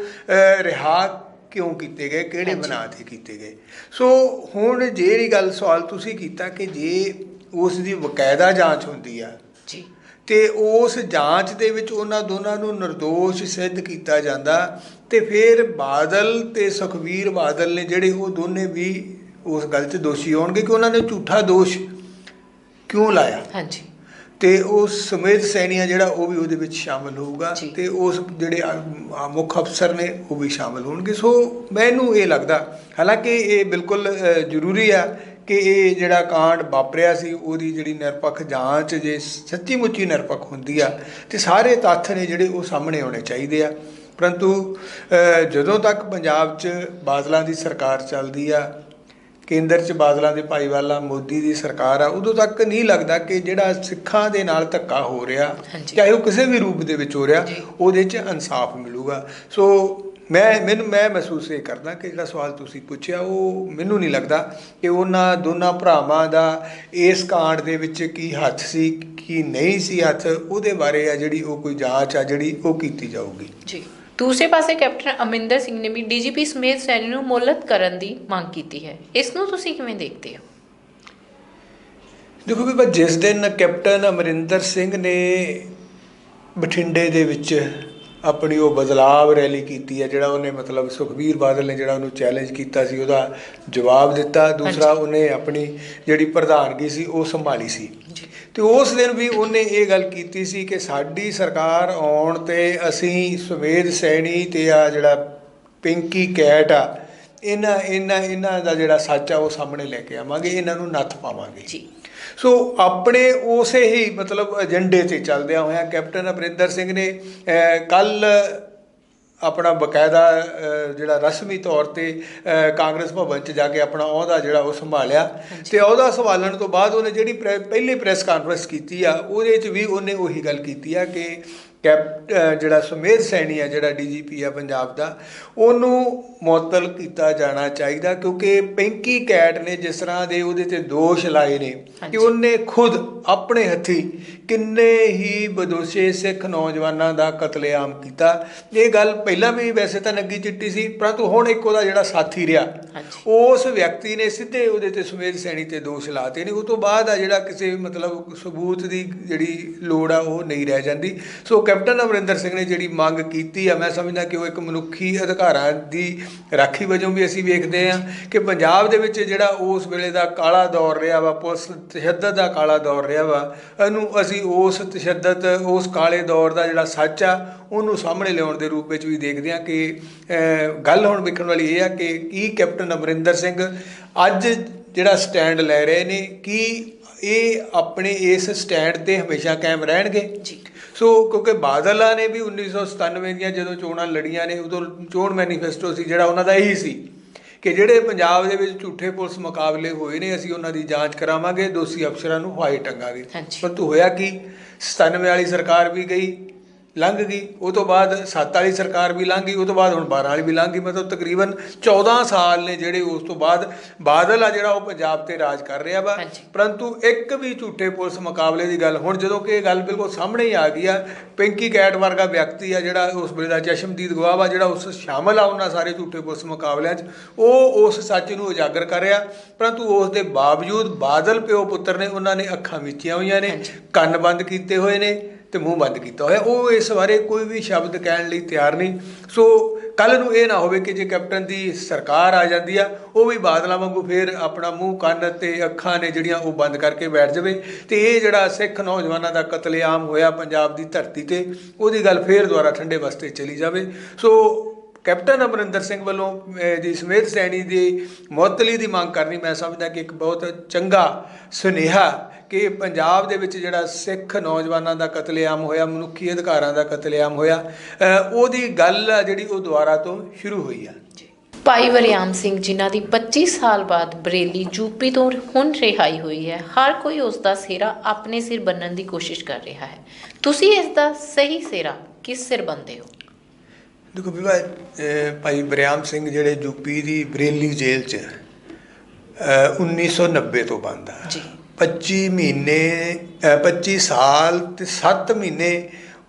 ਰਿਹਾ ਕਿਉਂ ਕੀਤੇ ਗਏ ਕਿਹੜੇ। ਬਣਾ ਤੇ ਕੀਤੇ ਗਏ ਸੋ ਹੁਣ ਜਿਹੜੀ ਗੱਲ ਸਵਾਲ ਤੁਸੀਂ ਕੀਤਾ ਕਿ ਜੇ ਉਸ ਦੀ ਬਕਾਇਦਾ ਜਾਂਚ ਹੁੰਦੀ ਆ ਜੀ ਤੇ ਉਸ ਜਾਂਚ ਦੇ ਵਿੱਚ ਉਹਨਾਂ ਦੋਨਾਂ ਨੂੰ નિર્ਦੋਸ਼ ਸਿੱਧ ਕੀਤਾ ਜਾਂਦਾ ਤੇ ਫਿਰ ਬਾਦਲ ਤੇ ਸੁਖਵੀਰ ਬਾਦਲ ਨੇ ਜਿਹੜੇ ਉਹ ਦੋਨੇ ਵੀ ਉਸ ਗੱਲ 'ਚ ਦੋਸ਼ੀ ਹੋਣਗੇ ਕਿ ਉਹਨਾਂ ਨੇ ਝੂਠਾ ਦੋਸ਼ ਕਿਉਂ ਲਾਇਆ? ਹਾਂਜੀ। ਤੇ ਉਹ ਸਮੇਤ ਸੈਣੀਆ ਜਿਹੜਾ ਉਹ ਵੀ ਉਹਦੇ ਵਿੱਚ ਸ਼ਾਮਲ ਹੋਊਗਾ। ਤੇ ਉਸ ਜਿਹੜੇ ਮੁੱਖ ਅਫਸਰ ਨੇ ਉਹ ਵੀ ਸ਼ਾਮਲ ਹੋਣਗੇ। ਸੋ ਮੈਨੂੰ ਇਹ ਲੱਗਦਾ ਹਾਲਾਂਕਿ ਇਹ ਬਿਲਕੁਲ ਜ਼ਰੂਰੀ ਆ ਕਿ ਇਹ ਜਿਹੜਾ ਕਾਂਡ ਵਾਪਰਿਆ ਸੀ ਉਹਦੀ ਜਿਹੜੀ ਨਿਰਪੱਖ ਜਾਂਚ ਜੇ ਸੱਚੀ ਮੁੱਚੀ ਨਿਰਪੱਖ ਹੁੰਦੀ ਆ ਤੇ ਸਾਰੇ ਤੱਥ ਨੇ ਜਿਹੜੇ ਉਹ ਸਾਹਮਣੇ ਆਉਣੇ ਚਾਹੀਦੇ ਆ। ਪਰੰਤੂ ਜਦੋਂ ਤੱਕ ਪੰਜਾਬ 'ਚ ਬਾਦਲਾਂ ਦੀ ਸਰਕਾਰ ਚੱਲਦੀ ਆ ਕੇਂਦਰ 'ਚ ਬਾਦਲਾਂ ਦੇ ਭਾਈਵਾਲਾ ਮੋਦੀ ਦੀ ਸਰਕਾਰ ਆ ਉਦੋਂ ਤੱਕ ਨਹੀਂ ਲੱਗਦਾ ਕਿ ਜਿਹੜਾ ਸਿੱਖਾਂ ਦੇ ਨਾਲ ਧੱਕਾ ਹੋ ਰਿਹਾ। ਚਾਹੇ ਉਹ ਕਿਸੇ ਵੀ ਰੂਪ ਦੇ ਵਿੱਚ ਹੋ ਰਿਹਾ। ਉਹਦੇ 'ਚ ਇਨਸਾਫ ਮਿਲੂਗਾ ਸੋ ਮੈਂ ਮੈਨੂੰ ਮੈਂ ਮਹਿਸੂਸ ਇਹ ਕਰਦਾ ਕਿ ਜਿਹੜਾ ਸਵਾਲ ਤੁਸੀਂ ਪੁੱਛਿਆ ਉਹ ਮੈਨੂੰ ਨਹੀਂ ਲੱਗਦਾ ਕਿ ਉਹਨਾਂ ਦੋਨਾਂ ਭਰਾਵਾਂ ਦਾ ਇਸ ਕਾਂਡ ਦੇ ਵਿੱਚ ਕੀ ਹੱਥ ਸੀ ਕੀ ਨਹੀਂ ਸੀ ਹੱਥ ਉਹਦੇ ਬਾਰੇ ਆ ਜਿਹੜੀ ਉਹ ਕੋਈ ਜਾਂਚ ਆ ਜਿਹੜੀ ਉਹ ਕੀਤੀ ਜਾਊਗੀ ਜੀ ਦੂਸਰੇ ਪਾਸੇ ਕੈਪਟਨ ਅਮਰਿੰਦਰ ਸਿੰਘ ਨੇ ਵੀ ਡੀਜੀਪੀ ਸਮੇਤ ਸੈਣੀ ਨੂੰ ਮੁਅੱਤਲ ਕਰਨ ਦੀ ਮੰਗ ਕੀਤੀ ਹੈ। ਇਸ ਨੂੰ ਤੁਸੀਂ ਕਿਵੇਂ ਦੇਖਦੇ ਹੋ? ਦੇਖੋ ਵੀ ਜਿਸ ਦਿਨ ਕੈਪਟਨ ਅਮਰਿੰਦਰ ਸਿੰਘ ਨੇ ਬਠਿੰਡੇ ਦੇ ਵਿੱਚ ਆਪਣੀ ਉਹ ਬਦਲਾਵ ਰੈਲੀ ਕੀਤੀ ਹੈ ਜਿਹੜਾ ਉਹਨੇ ਮਤਲਬ ਸੁਖਬੀਰ ਬਾਦਲ ਨੇ ਜਿਹੜਾ ਉਹਨੂੰ ਚੈਲੰਜ ਕੀਤਾ ਸੀ ਉਹਦਾ ਜਵਾਬ ਦਿੱਤਾ। ਦੂਸਰਾ। ਉਹਨੇ ਆਪਣੀ ਜਿਹੜੀ ਪ੍ਰਧਾਨਗੀ ਸੀ ਉਹ ਸੰਭਾਲੀ ਸੀ। ਤੇ ਉਸ ਦਿਨ ਵੀ ਉਹਨੇ ਇਹ ਗੱਲ ਕੀਤੀ ਸੀ ਕਿ ਸਾਡੀ ਸਰਕਾਰ ਆਉਣ ਤੇ ਅਸੀਂ ਸਵੇਦ ਸੈਣੀ ਤੇ ਆ ਜਿਹੜਾ ਪਿੰਕੀ ਕੈਟ ਆ ਇਹਨਾਂ ਇਹਨਾਂ ਇਹਨਾਂ ਦਾ ਜਿਹੜਾ ਸੱਚ ਆ ਉਹ ਸਾਹਮਣੇ ਲੈ ਕੇ ਆਵਾਂਗੇ ਇਹਨਾਂ ਨੂੰ ਨੱਥ ਪਾਵਾਂਗੇ। ਜੀ। ਸੋ ਆਪਣੇ ਉਸੇ ਹੀ ਮਤਲਬ ਏਜੰਡੇ ਤੇ ਚੱਲਦਿਆਂ ਹੋਇਆਂ ਕੈਪਟਨ ਅਮਰਿੰਦਰ ਸਿੰਘ ਨੇ ਕੱਲ ਆਪਣਾ ਬਕਾਇਦਾ ਜਿਹੜਾ ਰਸਮੀ ਤੌਰ ਤੇ ਕਾਂਗਰਸ ਭਵਨ ਚ ਜਾ ਕੇ ਆਪਣਾ ਅਹੁਦਾ ਜਿਹੜਾ ਉਹ ਸੰਭਾਲਿਆ ਤੇ ਅਹੁਦਾ ਸੰਭਾਲਣ ਤੋਂ ਬਾਅਦ ਉਹਨੇ ਜਿਹੜੀ ਪਹਿਲੀ ਪ੍ਰੈਸ ਕਾਨਫਰੰਸ ਕੀਤੀ ਆ ਉਹਦੇ ਚ ਵੀ ਉਹਨੇ ਉਹੀ ਗੱਲ ਕੀਤੀ ਆ ਕਿ ਕੈਪ ਜਿਹੜਾ ਸੁਮੇਧ ਸੈਣੀ ਆ ਜਿਹੜਾ ਡੀਜੀਪੀ ਆ ਪੰਜਾਬ ਦਾ ਉਹਨੂੰ ਮੁਅੱਤਲ ਕੀਤਾ ਜਾਣਾ ਚਾਹੀਦਾ ਕਿਉਂਕਿ ਪਿੰਕੀ ਕੈਟ ਨੇ ਜਿਸ ਤਰ੍ਹਾਂ ਦੇ ਉਹਦੇ ਤੇ ਦੋਸ਼ ਲਾਏ ਨੇ ਕਿ। ਉਹਨੇ ਖੁਦ ਆਪਣੇ ਹੱਥੀ ਕਿੰਨੇ ਹੀ ਬਦੋਸ਼ੇ ਸਿੱਖ ਨੌਜਵਾਨਾਂ ਦਾ ਕਤਲੇਆਮ ਕੀਤਾ। ਇਹ ਗੱਲ ਪਹਿਲਾਂ ਵੀ ਵੈਸੇ ਤਾਂ ਨੰਗੀ ਚਿੱਟੀ ਸੀ ਪਰੰਤੂ ਹੁਣ ਇੱਕ ਉਹਦਾ ਜਿਹੜਾ ਸਾਥੀ ਰਿਹਾ। ਉਸ ਵਿਅਕਤੀ ਨੇ ਸਿੱਧੇ ਉਹਦੇ ਤੇ ਸੁਮੇਧ ਸੈਣੀ ਤੇ ਦੋਸ਼ ਲਾਤੇ ਨੇ। ਉਹ ਤੋਂ ਬਾਅਦ ਆ ਜਿਹੜਾ ਕਿਸੇ ਮਤਲਬ ਸਬੂਤ ਦੀ ਜਿਹੜੀ ਲੋੜ ਆ ਉਹ ਨਹੀਂ ਰਹਿ ਜਾਂਦੀ। ਸੋ ਕੈਪਟਨ ਅਮਰਿੰਦਰ ਸਿੰਘ ਨੇ ਜਿਹੜੀ ਮੰਗ ਕੀਤੀ ਆ ਮੈਂ ਸਮਝਦਾ ਕਿ ਉਹ ਇੱਕ ਮਨੁੱਖੀ ਅਧਿਕਾਰਾਂ ਦੀ ਰਾਖੀ ਵਜੋਂ ਵੀ ਅਸੀਂ ਵੇਖਦੇ ਆ ਕਿ ਪੰਜਾਬ ਦੇ ਵਿੱਚ ਜਿਹੜਾ ਉਸ ਵੇਲੇ ਦਾ ਕਾਲਾ ਦੌਰ ਰਿਹਾ ਵਾ ਪੁਲਿਸ ਤਸ਼ੱਦਦ ਦਾ ਕਾਲਾ ਦੌਰ ਰਿਹਾ ਵਾ ਇਹਨੂੰ ਅਸੀਂ ਉਸ ਤਸ਼ੱਦਦ ਉਸ ਕਾਲੇ ਦੌਰ ਦਾ ਜਿਹੜਾ ਸੱਚ ਆ ਉਹਨੂੰ ਸਾਹਮਣੇ ਲਿਆਉਣ ਦੇ ਰੂਪ ਵਿੱਚ ਵੀ ਦੇਖਦੇ ਆ ਕਿ ਗੱਲ ਹੁਣ ਵੇਖਣ ਵਾਲੀ ਇਹ ਆ ਕਿ ਕੀ ਕੈਪਟਨ ਅਮਰਿੰਦਰ ਸਿੰਘ ਅੱਜ ਜਿਹੜਾ ਸਟੈਂਡ ਲੈ ਰਹੇ ਨੇ ਕਿ ਇਹ ਆਪਣੇ ਇਸ ਸਟੈਂਡ ਤੇ ਹਮੇਸ਼ਾ ਕਾਇਮ ਰਹਿਣਗੇ? ਜੀ। ਸੋ ਕਿਉਂਕਿ ਬਾਦਲਾਂ ਨੇ ਵੀ 1997 ਦੀਆਂ ਜਦੋਂ ਚੋਣਾਂ ਲੜੀਆਂ ਨੇ ਉਦੋਂ ਚੋਣ ਮੈਨੀਫੈਸਟੋ ਸੀ ਜਿਹੜਾ ਉਹਨਾਂ ਦਾ ਇਹੀ ਸੀ। ਕਿ ਜਿਹੜੇ ਪੰਜਾਬ ਦੇ ਵਿੱਚ ਝੂਠੇ ਪੁਲਿਸ ਮੁਕਾਬਲੇ ਹੋਏ ਨੇ ਅਸੀਂ ਉਹਨਾਂ ਦੀ ਜਾਂਚ ਕਰਾਵਾਂਗੇ ਦੋਸ਼ੀ ਅਫਸਰਾਂ ਨੂੰ ਫਾਈ ਟੰਗਾਂਗੇ। ਪਰੰਤੂ ਹੋਇਆ ਕੀ 97 ਵਾਲੀ ਸਰਕਾਰ ਵੀ ਗਈ ਲੰਘ ਗਈ ਉਹ ਤੋਂ ਬਾਅਦ 7 ਵਾਲੀ ਸਰਕਾਰ ਵੀ ਲੰਘ ਗਈ ਉਹ ਤੋਂ ਬਾਅਦ ਹੁਣ 12 ਵਾਲੀ ਵੀ ਲੰਘ ਗਈ ਮਤਲਬ ਤਕਰੀਬਨ 14 ਸਾਲ ਨੇ ਜਿਹੜੇ ਉਸ ਤੋਂ ਬਾਅਦ ਬਾਦਲ ਆ ਜਿਹੜਾ ਉਹ ਪੰਜਾਬ ਤੇ ਰਾਜ ਕਰ ਰਿਹਾ ਵਾ। ਪਰੰਤੂ ਇੱਕ ਵੀ ਝੂਠੇ ਪੁਲਿਸ ਮੁਕਾਬਲੇ ਦੀ ਗੱਲ ਹੁਣ ਜਦੋਂ ਕਿ ਇਹ ਗੱਲ ਬਿਲਕੁਲ ਸਾਹਮਣੇ ਹੀ ਆ ਗਈ ਆ ਪਿੰਕੀ ਕੈਟ ਵਰਗਾ ਵਿਅਕਤੀ ਆ ਜਿਹੜਾ ਉਸ ਵੇਲੇ ਦਾ ਚਸ਼ਮਦੀਦ ਗਵਾਹ ਵਾ ਜਿਹੜਾ ਉਸ ਸ਼ਾਮਲ ਆ ਉਹਨਾਂ ਸਾਰੇ ਝੂਠੇ ਪੁਲਿਸ ਮੁਕਾਬਲਿਆਂ 'ਚ ਉਹ ਉਸ ਸੱਚ ਨੂੰ ਉਜਾਗਰ ਕਰ ਰਿਹਾ ਪਰੰਤੂ ਉਸ ਦੇ ਬਾਵਜੂਦ ਬਾਦਲ ਪਿਓ ਪੁੱਤਰ ਨੇ ਉਹਨਾਂ ਨੇ ਅੱਖਾਂ ਮੀਚੀਆਂ ਹੋਈਆਂ ਨੇ। ਕੰਨ ਬੰਦ ਕੀਤੇ ਹੋਏ ਨੇ ਤੇ ਮੂੰਹ ਬੰਦ ਕੀਤਾ ਹੋਇਆ। ਉਹ ਇਸ ਬਾਰੇ ਕੋਈ ਵੀ ਸ਼ਬਦ ਕਹਿਣ ਲਈ ਤਿਆਰ ਨਹੀਂ। ਸੋ ਕੱਲ ਨੂੰ ਇਹ ਨਾ ਹੋਵੇ ਕਿ ਜੇ ਕੈਪਟਨ ਦੀ ਸਰਕਾਰ ਆ ਜਾਂਦੀ ਆ, ਉਹ ਵੀ ਬਾਦਲਾਂ ਵਾਂਗੂ ਫੇਰ ਆਪਣਾ ਮੂੰਹ, ਕੰਨ ਤੇ ਅੱਖਾਂ ਨੇ ਜਿਹੜੀਆਂ ਉਹ ਬੰਦ ਕਰਕੇ ਬੈਠ ਜਾਵੇ। ਤੇ ਇਹ ਜਿਹੜਾ ਸਿੱਖ ਨੌਜਵਾਨਾਂ ਦਾ ਕਤਲੇਆਮ ਹੋਇਆ ਪੰਜਾਬ ਦੀ ਧਰਤੀ ਤੇ, ਉਹਦੀ ਗੱਲ ਫੇਰ ਦੁਬਾਰਾ ਠੰਡੇ ਵਸਤੇ ਚਲੀ ਜਾਵੇ। ਸੋ ਕੈਪਟਨ ਅਮਰਿੰਦਰ ਸਿੰਘ ਵੱਲੋਂ ਦੀ ਸਮੇਤ ਸੈਣੀ ਦੀ ਮੁਅੱਤਲੀ ਦੀ ਮੰਗ ਕਰਨੀ ਮੈਂ ਸਮਝਦਾ ਕਿ ਇੱਕ ਬਹੁਤ ਚੰਗਾ ਸੁਨੇਹਾ ਕਿ ਪੰਜਾਬ ਦੇ ਵਿੱਚ ਜਿਹੜਾ ਸਿੱਖ ਨੌਜਵਾਨਾਂ ਦਾ ਕਤਲੇਆਮ ਹੋਇਆ ਮਨੁੱਖੀ ਅਧਿਕਾਰਾਂ ਦਾ ਕਤਲੇਆਮ ਹੋਇਆ ਉਹਦੀ ਗੱਲ ਜਿਹੜੀ ਉਹ ਦੁਬਾਰਾ ਤੋਂ ਸ਼ੁਰੂ ਹੋਈ ਆ। ਜੀ। ਭਾਈ ਵਰਿਆਮ ਸਿੰਘ ਜਿਨ੍ਹਾਂ ਦੀ 25 ਸਾਲ ਬਾਅਦ ਬਰੇਲੀ ਯੂਪੀ ਤੋਂ ਹੁਣ ਰਿਹਾਈ ਹੋਈ ਹੈ ਹਰ ਕੋਈ ਉਸ ਦਾ ਸਿਹਰਾ ਆਪਣੇ ਸਿਰ ਬੰਨਣ ਦੀ ਕੋਸ਼ਿਸ਼ ਕਰ ਰਿਹਾ ਹੈ। ਤੁਸੀਂ ਇਸ ਦਾ ਸਹੀ ਸਿਹਰਾ ਕਿਸ ਸਿਰ ਬੰਦੇ ਹੋ? ਦੇਖੋ ਅਹ, ਭਾਈ ਬਰਿਆਮ ਸਿੰਘ ਜਿਹੜੇ ਯੂਪੀ ਦੀ ਬਰੇਲੀ ਜੇਲ੍ਹ 'ਚ ਅਹ, 1990 ਤੋਂ ਬੰਦ ਆ ਜੀ। 25 ਮਹੀਨੇ ਪੱਚੀ ਸਾਲ ਅਤੇ ਸੱਤ ਮਹੀਨੇ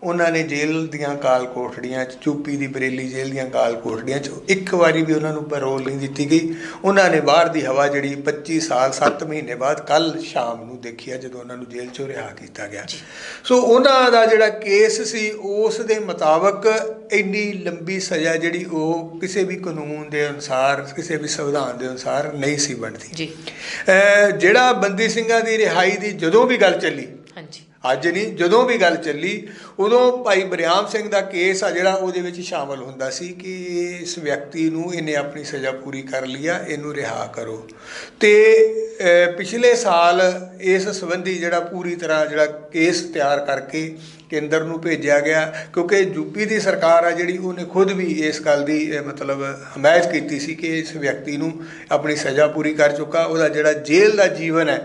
ਉਹਨਾਂ ਨੇ ਜੇਲ੍ਹ ਦੀਆਂ ਕਾਲ ਕੋਠੜੀਆਂ ਚ ਚੂਪੀ ਦੀ ਬਰੇਲੀ ਜੇਲ੍ਹ ਦੀਆਂ ਕਾਲ ਕੋਠੜੀਆਂ ਚ ਇੱਕ ਵਾਰੀ ਵੀ ਉਹਨਾਂ ਨੂੰ ਪੈਰੋਲ ਨਹੀਂ ਦਿੱਤੀ ਗਈ। ਉਹਨਾਂ ਨੇ ਬਾਹਰ ਦੀ ਹਵਾ ਜਿਹੜੀ 25 ਸਾਲ 7 ਮਹੀਨੇ ਬਾਅਦ ਕੱਲ ਸ਼ਾਮ ਨੂੰ ਦੇਖੀ ਆ ਜਦੋਂ ਉਹਨਾਂ ਨੂੰ ਜੇਲ੍ਹ ਚੋਂ ਰਿਹਾ ਕੀਤਾ ਗਿਆ। ਸੋ ਉਹਨਾਂ ਦਾ ਜਿਹੜਾ ਕੇਸ ਸੀ ਉਸ ਦੇ ਮੁਤਾਬਕ ਇੰਨੀ ਲੰਬੀ ਸਜ਼ਾ ਜਿਹੜੀ ਉਹ ਕਿਸੇ ਵੀ ਕਾਨੂੰਨ ਦੇ ਅਨੁਸਾਰ ਕਿਸੇ ਵੀ ਸੰਵਿਧਾਨ ਦੇ ਅਨੁਸਾਰ ਨਹੀਂ ਸੀ ਬਣਦੀ। ਜੀ। ਜਿਹੜਾ ਬੰਦੀ ਸਿੰਘਾਂ ਦੀ ਰਿਹਾਈ ਦੀ ਜਦੋਂ ਵੀ ਗੱਲ ਚੱਲੀ ਹਾਂਜੀ। ਅੱਜ ਨਹੀਂ, ਜਦੋਂ ਵੀ ਗੱਲ ਚੱਲੀ, ਉਦੋਂ ਭਾਈ ਬਰਿਆਮ ਸਿੰਘ ਦਾ ਕੇਸ ਆ ਜਿਹੜਾ, ਉਹਦੇ ਵਿੱਚ ਸ਼ਾਮਲ ਹੁੰਦਾ ਸੀ ਕਿ ਇਸ ਵਿਅਕਤੀ ਨੂੰ ਇਹਨੇ ਆਪਣੀ ਸਜ਼ਾ ਪੂਰੀ ਕਰ ਲਈ ਆ, ਇਹਨੂੰ ਰਿਹਾ ਕਰੋ। ਤੇ ਪਿਛਲੇ ਸਾਲ ਇਸ ਸੰਬੰਧੀ ਜਿਹੜਾ ਪੂਰੀ ਤਰ੍ਹਾਂ ਜਿਹੜਾ ਕੇਸ ਤਿਆਰ ਕਰਕੇ ਕੇਂਦਰ ਨੂੰ ਭੇਜਿਆ ਗਿਆ ਕਿਉਂਕਿ ਯੂਪੀ ਦੀ ਸਰਕਾਰ ਆ ਜਿਹੜੀ ਉਹਨੇ ਖੁਦ ਵੀ ਇਸ ਗੱਲ ਦੀ ਮਤਲਬ ਹਮਾਇਤ ਕੀਤੀ ਸੀ ਕਿ ਇਸ ਵਿਅਕਤੀ ਨੂੰ ਆਪਣੀ ਸਜ਼ਾ ਪੂਰੀ ਕਰ ਚੁੱਕਾ। ਉਹਦਾ ਜਿਹੜਾ ਜੇਲ੍ਹ ਦਾ ਜੀਵਨ ਹੈ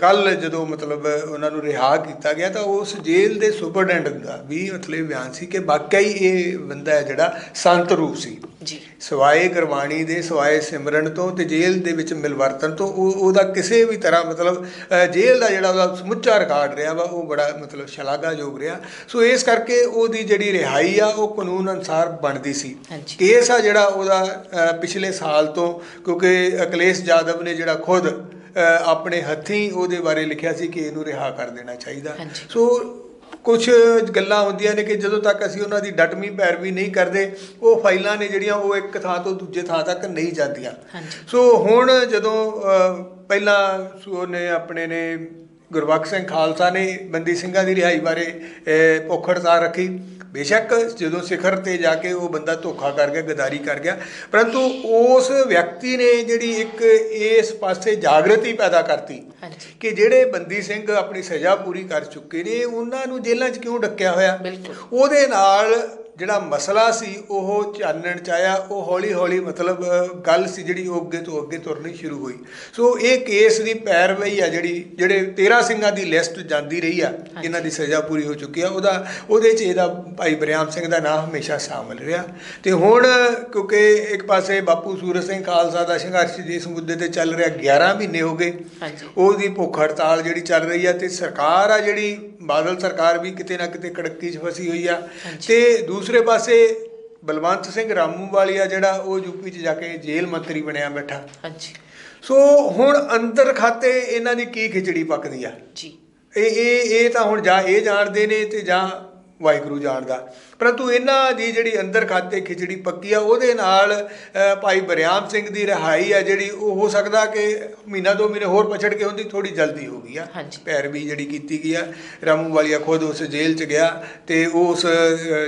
ਕੱਲ ਜਦੋਂ ਮਤਲਬ ਉਹਨਾਂ ਨੂੰ ਰਿਹਾ ਕੀਤਾ ਗਿਆ ਤਾਂ ਉਸ ਜੇਲ੍ਹ ਦੇ ਸੁਪਰਡੈਂਟ ਦਾ ਵੀ ਮਤਲਬ ਬਿਆਨ ਸੀ ਕਿ ਵਾਕਿਆ ਹੀ ਇਹ ਬੰਦਾ ਹੈ ਜਿਹੜਾ ਸੰਤ ਰੂਪ ਸੀ। ਜੀ। ਸਵਾਏ ਗੁਰਬਾਣੀ ਦੇ ਸਵਾਏ ਸਿਮਰਨ ਤੋਂ ਤੇ ਜੇਲ੍ਹ ਦੇ ਵਿੱਚ ਮਿਲਵਰਤਨ ਤੋਂ ਉਹ ਉਹਦਾ ਕਿਸੇ ਵੀ ਤਰ੍ਹਾਂ ਮਤਲਬ ਜੇਲ੍ਹ ਦਾ ਜਿਹੜਾ ਉਹਦਾ ਸਮੁੱਚਾ ਰਿਕਾਰਡ ਰਿਹਾ ਵਾ ਉਹ ਬੜਾ ਮਤਲਬ ਸ਼ਲਾਘਾਯੋਗ ਰਿਹਾ ਸੋ ਇਸ ਕਰਕੇ ਉਹਦੀ ਜਿਹੜੀ ਰਿਹਾਈ ਆ ਉਹ ਕਾਨੂੰਨ ਅਨੁਸਾਰ ਬਣਦੀ ਸੀ। ਕੇਸ ਆ ਜਿਹੜਾ ਉਹਦਾ ਪਿਛਲੇ ਸਾਲ ਤੋਂ ਕਿਉਂਕਿ ਅਕਲੇਸ਼ ਜਾਦਵ ਨੇ ਜਿਹੜਾ ਖੁਦ ਆਪਣੇ ਹੱਥੀਂ ਉਹਦੇ ਬਾਰੇ ਲਿਖਿਆ ਸੀ ਕਿ ਇਹਨੂੰ ਰਿਹਾ ਕਰ ਦੇਣਾ ਚਾਹੀਦਾ। ਸੋ ਕੁਝ ਗੱਲਾਂ ਹੁੰਦੀਆਂ ਨੇ ਕਿ ਜਦੋਂ ਤੱਕ ਅਸੀਂ ਉਹਨਾਂ ਦੀ ਡਟਮੀ ਪੈਰਵੀ ਨਹੀਂ ਕਰਦੇ ਉਹ ਫਾਈਲਾਂ ਨੇ ਜਿਹੜੀਆਂ ਉਹ ਇੱਕ ਥਾਂ ਤੋਂ ਦੂਜੇ ਥਾਂ ਤੱਕ ਨਹੀਂ ਜਾਂਦੀਆਂ। ਸੋ ਹੁਣ ਜਦੋਂ ਪਹਿਲਾਂ ਸੋ ਨੇ ਆਪਣੇ ਨੇ ਗੁਰਬਖਸ਼ ਸਿੰਘ ਖਾਲਸਾ ਨੇ ਬੰਦੀ ਸਿੰਘਾਂ ਦੀ ਰਿਹਾਈ ਬਾਰੇ ਭੁੱਖ ਹੜਤਾਲ ਰੱਖੀ। ਬੇਸ਼ੱਕ ਜਦੋਂ ਸਿਖਰ ਤੇ ਜਾ ਕੇ ਉਹ ਬੰਦਾ ਧੋਖਾ ਕਰ ਗਿਆ ਗਦਾਰੀ ਕਰ ਗਿਆ ਪਰੰਤੂ ਉਸ ਵਿਅਕਤੀ ਨੇ ਜਿਹੜੀ ਇੱਕ ਇਸ ਪਾਸੇ ਜਾਗਰਤੀ ਪੈਦਾ ਕਰਤੀ ਕਿ ਜਿਹੜੇ ਬੰਦੀ ਸਿੰਘ ਆਪਣੀ ਸਜ਼ਾ ਪੂਰੀ ਕਰ ਚੁੱਕੇ ਨੇ ਉਹਨਾਂ ਨੂੰ ਜੇਲ੍ਹਾਂ 'ਚ ਕਿਉਂ ਡੱਕਿਆ ਹੋਇਆ। ਉਹਦੇ ਨਾਲ ਜਿਹੜਾ ਮਸਲਾ ਸੀ ਉਹ ਚਾਨਣ ਚ ਆਇਆ। ਉਹ ਹੌਲੀ ਹੌਲੀ ਮਤਲਬ ਗੱਲ ਸੀ ਜਿਹੜੀ ਉਹ ਅੱਗੇ ਤੋਂ ਅੱਗੇ ਤੁਰਨੀ ਸ਼ੁਰੂ ਹੋਈ। ਸੋ ਇਹ ਕੇਸ ਦੀ ਪੈਰਵਈ ਆ ਜਿਹੜੀ ਜਿਹੜੇ 13 ਸਿੰਘਾਂ ਦੀ ਲਿਸਟ ਜਾਂਦੀ ਰਹੀ ਆ ਇਹਨਾਂ ਦੀ ਸਜ਼ਾ ਪੂਰੀ ਹੋ ਚੁੱਕੀ ਆ। ਉਹਦਾ ਉਹਦੇ ਚ ਇਹਦਾ ਭਾਈ ਬਰਿਆਮ ਸਿੰਘ ਦਾ ਨਾਮ ਹਮੇਸ਼ਾ ਸ਼ਾਮਲ ਰਿਹਾ। ਤੇ ਹੁਣ ਕਿਉਂਕਿ ਇੱਕ ਪਾਸੇ ਬਾਪੂ ਸੂਰਜ ਸਿੰਘ ਖਾਲਸਾ ਦਾ ਸੰਘਰਸ਼ ਜਿਸ ਮੁੱਦੇ ਤੇ ਚੱਲ ਰਿਹਾ 11 ਮਹੀਨੇ ਹੋ ਗਏ। ਉਹਦੀ ਭੁੱਖ ਹੜਤਾਲ ਜਿਹੜੀ ਚੱਲ ਰਹੀ ਆ ਤੇ ਸਰਕਾਰ ਆ ਜਿਹੜੀ ਬਾਦਲ ਸਰਕਾਰ ਵੀ ਕਿਤੇ ਨਾ ਕਿਤੇ ਕੜਕੀ 'ਚ ਫਸੀ ਹੋਈ ਆ। ਤੇ ਦੂਸਰੇ ਪਾਸੇ ਬਲਵੰਤ ਸਿੰਘ ਰਾਮੂ ਵਾਲੀਆ ਜਿਹੜਾ ਉਹ ਯੂਪੀ 'ਚ ਜਾ ਕੇ ਜੇਲ੍ਹ ਮੰਤਰੀ ਬਣਿਆ ਬੈਠਾ। ਹਾਂਜੀ। ਸੋ ਹੁਣ ਅੰਦਰ ਖਾਤੇ ਇਹਨਾਂ ਦੀ ਕੀ ਖਿਚੜੀ ਪੱਕਦੀ ਆ? ਜੀ। ਇਹ ਇਹ ਇਹ ਤਾਂ ਹੁਣ ਜਾਂ ਇਹ ਜਾਣਦੇ ਨੇ ਤੇ ਜਾਂ ਵਾਹਿਗੁਰੂ ਜਾਣਦਾ। ਪਰੰਤੂ ਇਹਨਾਂ ਦੀ ਜਿਹੜੀ ਅੰਦਰ ਖਾਤੇ ਖਿਚੜੀ ਪੱਕੀ ਆ ਉਹਦੇ ਨਾਲ ਭਾਈ ਬਰਿਆਮ ਸਿੰਘ ਦੀ ਰਿਹਾਈ ਆ ਜਿਹੜੀ ਉਹ ਹੋ ਸਕਦਾ ਕਿ ਮਹੀਨਾ ਦੋ ਮਹੀਨੇ ਹੋਰ ਪਛੜ ਕੇ ਹੁੰਦੀ ਥੋੜੀ ਜਲਦੀ ਹੋ ਗਈ ਆ। ਪੈਰਵੀ ਜਿਹੜੀ ਕੀਤੀ ਗਈ ਆ ਰਾਮੂ ਵਾਲੀਆ ਖੁਦ ਉਸ ਜੇਲ੍ਹ 'ਚ ਗਿਆ ਤੇ ਉਸ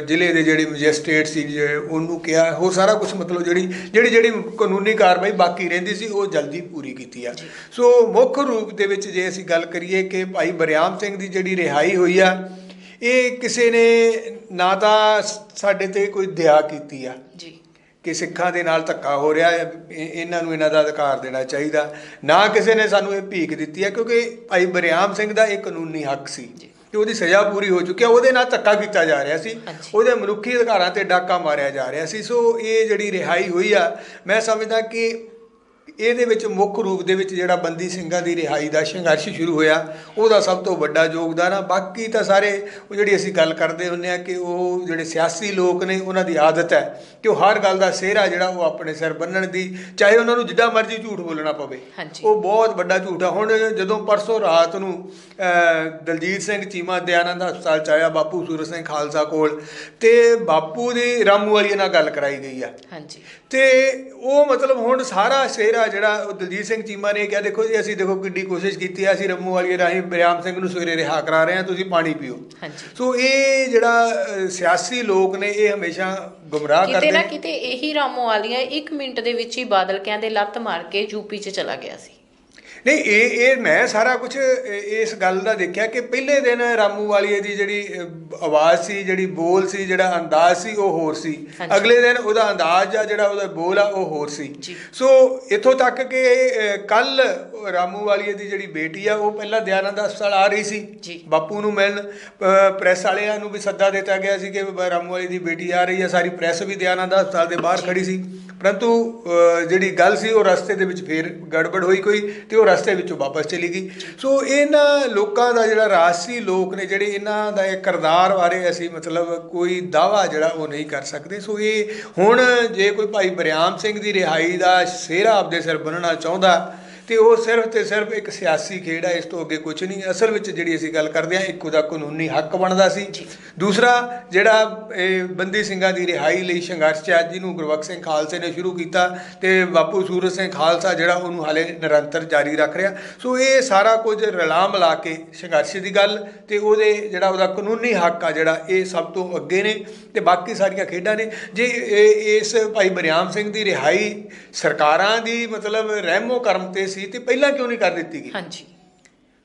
ਜ਼ਿਲ੍ਹੇ ਦੇ ਜਿਹੜੇ ਮੈਜਿਸਟ੍ਰੇਟ ਸੀ ਉਹਨੂੰ ਕਿਹਾ ਉਹ ਸਾਰਾ ਕੁਝ ਮਤਲਬ ਜਿਹੜੀ ਜਿਹੜੀ ਜਿਹੜੀ ਕਾਨੂੰਨੀ ਕਾਰਵਾਈ ਬਾਕੀ ਰਹਿੰਦੀ ਸੀ ਉਹ ਜਲਦੀ ਪੂਰੀ ਕੀਤੀ ਆ। ਸੋ ਮੁੱਖ ਰੂਪ ਦੇ ਵਿੱਚ ਜੇ ਅਸੀਂ ਗੱਲ ਕਰੀਏ ਕਿ ਭਾਈ ਬਰਿਆਮ ਸਿੰਘ ਦੀ ਜਿਹੜੀ ਰਿਹਾਈ ਹੋਈ ਆ ਇਹ ਕਿਸੇ ਨੇ ਨਾ ਤਾਂ ਸਾਡੇ ਤੇ ਕੋਈ ਦਇਆ ਕੀਤੀ ਆ। ਜੀ। ਕਿ ਸਿੱਖਾਂ ਦੇ ਨਾਲ ਧੱਕਾ ਹੋ ਰਿਹਾ ਹੈ ਇਹ- ਇਹਨਾਂ ਨੂੰ ਇਹਨਾਂ ਦਾ ਅਧਿਕਾਰ ਦੇਣਾ ਚਾਹੀਦਾ। ਨਾ ਕਿਸੇ ਨੇ ਸਾਨੂੰ ਇਹ ਭੀਖ ਦਿੱਤੀ ਹੈ ਕਿਉਂਕਿ ਭਾਈ ਬਰਿਆਮ ਸਿੰਘ ਦਾ ਇਹ ਕਾਨੂੰਨੀ ਹੱਕ ਸੀ। ਕਿ ਉਹਦੀ ਸਜ਼ਾ ਪੂਰੀ ਹੋ ਚੁੱਕੀ ਹੈ ਉਹਦੇ ਨਾਲ ਧੱਕਾ ਕੀਤਾ ਜਾ ਰਿਹਾ ਸੀ। ਉਹਦੇ ਮਨੁੱਖੀ ਅਧਿਕਾਰਾਂ ਤੇ ਡਾਕਾ ਮਾਰਿਆ ਜਾ ਰਿਹਾ ਸੀ। ਸੋ ਇਹ ਜਿਹੜੀ ਰਿਹਾਈ ਹੋਈ ਆ ਮੈਂ ਸਮਝਦਾ ਕਿ ਇਹਦੇ ਵਿੱਚ ਮੁੱਖ ਰੂਪ ਦੇ ਵਿੱਚ ਜਿਹੜਾ ਬੰਦੀ ਸਿੰਘਾਂ ਦੀ ਰਿਹਾਈ ਦਾ ਸੰਘਰਸ਼ ਸ਼ੁਰੂ ਹੋਇਆ ਉਹਦਾ ਸਭ ਤੋਂ ਵੱਡਾ ਯੋਗਦਾਨ ਆ। ਬਾਕੀ ਤਾਂ ਸਾਰੇ ਉਹ ਜਿਹੜੀ ਅਸੀਂ ਗੱਲ ਕਰਦੇ ਹੁੰਨੇ ਆ ਕਿ ਉਹ ਜਿਹੜੇ ਸਿਆਸੀ ਲੋਕ ਨੇ ਉਹਨਾਂ ਦੀ ਆਦਤ ਹੈ ਕਿ ਉਹ ਹਰ ਗੱਲ ਦਾ ਸਿਹਰਾ ਜਿਹੜਾ ਉਹ ਆਪਣੇ ਸਿਰ ਬੰਨਣ ਦੀ ਚਾਹੇ ਉਹਨਾਂ ਨੂੰ ਜਿੱਦਾਂ ਮਰਜ਼ੀ ਝੂਠ ਬੋਲਣਾ ਪਵੇ। ਉਹ ਬਹੁਤ ਵੱਡਾ ਝੂਠ ਆ। ਹੁਣ ਜਦੋਂ ਪਰਸੋਂ ਰਾਤ ਨੂੰ ਦਲਜੀਤ ਸਿੰਘ ਚੀਮਾ ਦਿਆਨੰਦ ਹਸਪਤਾਲ ਚ ਆਇਆ ਬਾਪੂ ਸੂਰਜ ਸਿੰਘ ਖਾਲਸਾ ਕੋਲ ਤੇ ਬਾਪੂ ਦੀ ਰਾਮੂ ਵਾਲੀ ਨਾਲ ਗੱਲ ਕਰਾਈ ਗਈ ਆ। ਹਾਂਜੀ। ਤੇ ਉਹ ਮਤਲਬ ਹੁਣ ਸਾਰਾ ਸਿਹਰਾ ਜਿਹੜਾ ਉਹ ਦਲਜੀਤ ਸਿੰਘ ਚੀਮਾ ਨੇ ਕਿਹਾ ਦੇਖੋ ਜੀ ਅਸੀਂ ਦੇਖੋ ਕਿੱਡੀ ਕੋਸ਼ਿਸ਼ ਕੀਤੀ ਹੈ ਅਸੀਂ ਰੰਮੂ ਵਾਲੀ ਰਾਹੀਂ ਬਰਿਆਮ ਸਿੰਘ ਨੂੰ ਸਵੇਰੇ ਰਿਹਾ ਕਰਾ ਰਹੇ ਹਾਂ ਤੁਸੀਂ ਪਾਣੀ ਪੀਓ। ਹਾਂਜੀ। ਸੋ ਇਹ ਜਿਹੜਾ ਸਿਆਸੀ ਲੋਕ ਨੇ ਇਹ ਹਮੇਸ਼ਾ ਗੁੰਮਰਾਹ ਕਿਤੇ ਨਾ ਕਰਦੇ ਕਿਤੇ ਇਹੀ ਰਾਮੋ ਵਾਲੀਆ 1 ਮਿੰਟ ਦੇ ਵਿੱਚ ਹੀ ਬਾਦਲ ਕਹਿੰਦੇ ਲੱਤ ਮਾਰ ਕੇ ਯੂਪੀ 'ਚ ਚਲਾ ਗਿਆ ਸੀ। ਨਹੀਂ ਇਹ ਇਹ ਮੈਂ ਸਾਰਾ ਕੁਝ ਇਸ ਗੱਲ ਦਾ ਦੇਖਿਆ ਕਿ ਪਹਿਲੇ ਦਿਨ ਰਾਮੂ ਵਾਲੀਏ ਦੀ ਜਿਹੜੀ ਆਵਾਜ਼ ਸੀ ਜਿਹੜੀ ਬੋਲ ਸੀ ਜਿਹੜਾ ਅੰਦਾਜ਼ ਸੀ ਉਹ ਹੋਰ ਸੀ। ਅਗਲੇ ਦਿਨ ਉਹਦਾ ਅੰਦਾਜ਼ ਆ ਜਿਹੜਾ ਉਹਦਾ ਬੋਲ ਆ ਉਹ ਹੋਰ ਸੀ। ਸੋ ਇੱਥੋਂ ਤੱਕ ਕਿ ਕੱਲ ਰਾਮੂ ਵਾਲੀਏ ਦੀ ਜਿਹੜੀ ਬੇਟੀ ਆ ਉਹ ਪਹਿਲਾਂ ਦਿਆਨੰਦ ਹਸਪਤਾਲ ਆ ਰਹੀ ਸੀ। ਬਾਪੂ ਨੂੰ ਮਿਲਣ ਪ੍ਰੈਸ ਵਾਲਿਆਂ ਨੂੰ ਵੀ ਸੱਦਾ ਦਿੱਤਾ ਗਿਆ ਸੀ ਕਿ ਰਾਮੂ ਵਾਲੀ ਦੀ ਬੇਟੀ ਆ ਰਹੀ ਹੈ ਸਾਰੀ ਪ੍ਰੈਸ ਵੀ ਦਿਆਨੰਦ ਹਸਪਤਾਲ ਦੇ ਬਾਹਰ ਖੜੀ ਸੀ ਪਰੰਤੂ ਜਿਹੜੀ ਗੱਲ ਸੀ, ਉਹ ਰਸਤੇ ਦੇ ਵਿੱਚ ਫੇਰ ਗੜਬੜ ਹੋਈ ਕੋਈ ਤੇ ਉਹ ਰਸਤੇ ਵਿੱਚੋਂ ਵਾਪਸ ਚਲੀ ਗਈ। ਸੋ ਇਹਨਾਂ ਲੋਕਾਂ ਦਾ ਜਿਹੜਾ ਰਾਜਸੀ ਲੋਕ ਨੇ, ਜਿਹੜੇ ਇਹਨਾਂ ਦਾ ਇਹ ਕਿਰਦਾਰ ਬਾਰੇ ਅਸੀਂ ਮਤਲਬ ਕੋਈ ਦਾਵਾ ਜਿਹੜਾ ਉਹ ਨਹੀਂ ਕਰ ਸਕਦੇ। ਸੋ ਇਹ ਹੁਣ ਜੇ ਕੋਈ ਭਾਈ ਬਰਿਆਮ ਸਿੰਘ ਦੀ ਰਿਹਾਈ ਦਾ ਸਿਹਰਾ ਆਪਦੇ ਸਿਰ ਬੰਨਣਾ ਚਾਹੁੰਦਾ ਤੇ ਉਹ ਸਿਰਫ ਤੇ ਸਿਰਫ ਇੱਕ ਸਿਆਸੀ ਖੇਡ ਹੈ ਇਸ ਤੋਂ ਅੱਗੇ ਕੁਝ ਨਹੀਂ। ਅਸਲ ਵਿੱਚ ਜਿਹੜੀ ਅਸੀਂ ਗੱਲ ਕਰਦੇ ਹਾਂ ਇੱਕ ਉਹਦਾ ਕਾਨੂੰਨੀ ਹੱਕ ਬਣਦਾ ਸੀ। ਦੂਸਰਾ ਜਿਹੜਾ ਇਹ ਬੰਦੀ ਸਿੰਘਾਂ ਦੀ ਰਿਹਾਈ ਲਈ ਸੰਘਰਸ਼ ਹੈ ਜਿਹਨੂੰ ਗੁਰਬਖਸ਼ ਸਿੰਘ ਖਾਲਸੇ ਨੇ ਸ਼ੁਰੂ ਕੀਤਾ ਤੇ ਬਾਪੂ ਸੂਰਜ ਸਿੰਘ ਖਾਲਸਾ ਜਿਹੜਾ ਉਹਨੂੰ ਹਾਲੇ ਨਿਰੰਤਰ ਜਾਰੀ ਰੱਖ ਰਿਹਾ। ਸੋ ਇਹ ਸਾਰਾ ਕੁਝ ਰਲਾ ਮਿਲਾ ਕੇ ਸੰਘਰਸ਼ ਦੀ ਗੱਲ ਤੇ ਉਹਦੇ ਜਿਹੜਾ ਉਹਦਾ ਕਾਨੂੰਨੀ ਹੱਕ ਆ ਜਿਹੜਾ ਇਹ ਸਭ ਤੋਂ ਅੱਗੇ ਨੇ ਤੇ ਬਾਕੀ ਸਾਰੀਆਂ ਖੇਡਾਂ ਨੇ। ਜੇ ਇਸ ਭਾਈ ਬਰਿਆਮ ਸਿੰਘ ਦੀ ਰਿਹਾਈ ਸਰਕਾਰਾਂ ਦੀ ਮਤਲਬ ਰਹਿਮੋ ਕਰਮ ਤੇ ਸੀ ਤੇ ਪਹਿਲਾਂ ਕਿਉਂ ਨਹੀਂ ਕਰ ਦਿੱਤੀ ਗਈ? ਹਾਂਜੀ।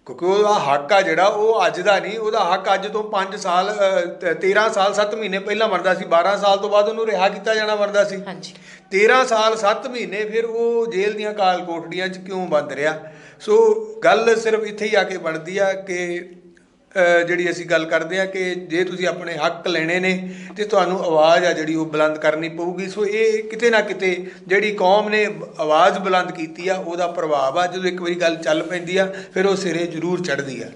ਕਿਉਂਕਿ ਉਹਦਾ ਹੱਕ ਆ ਜਿਹੜਾ ਉਹ ਅੱਜ ਦਾ ਨਹੀਂ ਉਹਦਾ ਹੱਕ ਅੱਜ ਤੋਂ 5 ਸਾਲ ਅ, ਤ- 13 ਸਾਲ 7 ਮਹੀਨੇ ਪਹਿਲਾਂ ਬਣਦਾ ਸੀ। 12 ਸਾਲ ਤੋਂ ਬਾਅਦ ਉਹਨੂੰ ਰਿਹਾ ਕੀਤਾ ਜਾਣਾ ਬਣਦਾ ਸੀ। ਹਾਂਜੀ। 13 ਸਾਲ 7 ਮਹੀਨੇ ਫਿਰ ਉਹ ਜੇਲ੍ਹ ਦੀਆਂ ਕਾਲ ਕੋਠੜੀਆਂ 'ਚ ਕਿਉਂ ਬੰਦ ਰਿਹਾ? ਸੋ ਗੱਲ ਸਿਰਫ ਇੱਥੇ ਹੀ ਆ ਕੇ ਬਣਦੀ ਆ ਕਿ ਜਿਹੜੀ ਅਸੀਂ ਗੱਲ ਕਰਦੇ ਆ ਕਿ ਜੇ ਤੁਸੀਂ ਆਪਣੇ ਹੱਕ ਲੈਣੇ ਨੇ ਤੇ ਤੁਹਾਨੂੰ ਆਵਾਜ਼ ਆ ਜਿਹੜੀ ਉਹ ਬੁਲੰਦ ਕਰਨੀ ਪਊਗੀ। ਸੋ ਇਹ ਕਿਤੇ ਨਾ ਕਿਤੇ ਜਿਹੜੀ ਕੌਮ ਨੇ ਆਵਾਜ਼ ਬੁਲੰਦ ਕੀਤੀ ਆ ਉਹਦਾ ਪ੍ਰਭਾਵ ਆ। ਜਦੋਂ ਇੱਕ ਵਾਰੀ ਗੱਲ ਚੱਲ ਪੈਂਦੀ ਆ ਫਿਰ ਉਹ ਸਿਰੇ ਜ਼ਰੂਰ ਚੜ੍ਹਦੀ ਆ।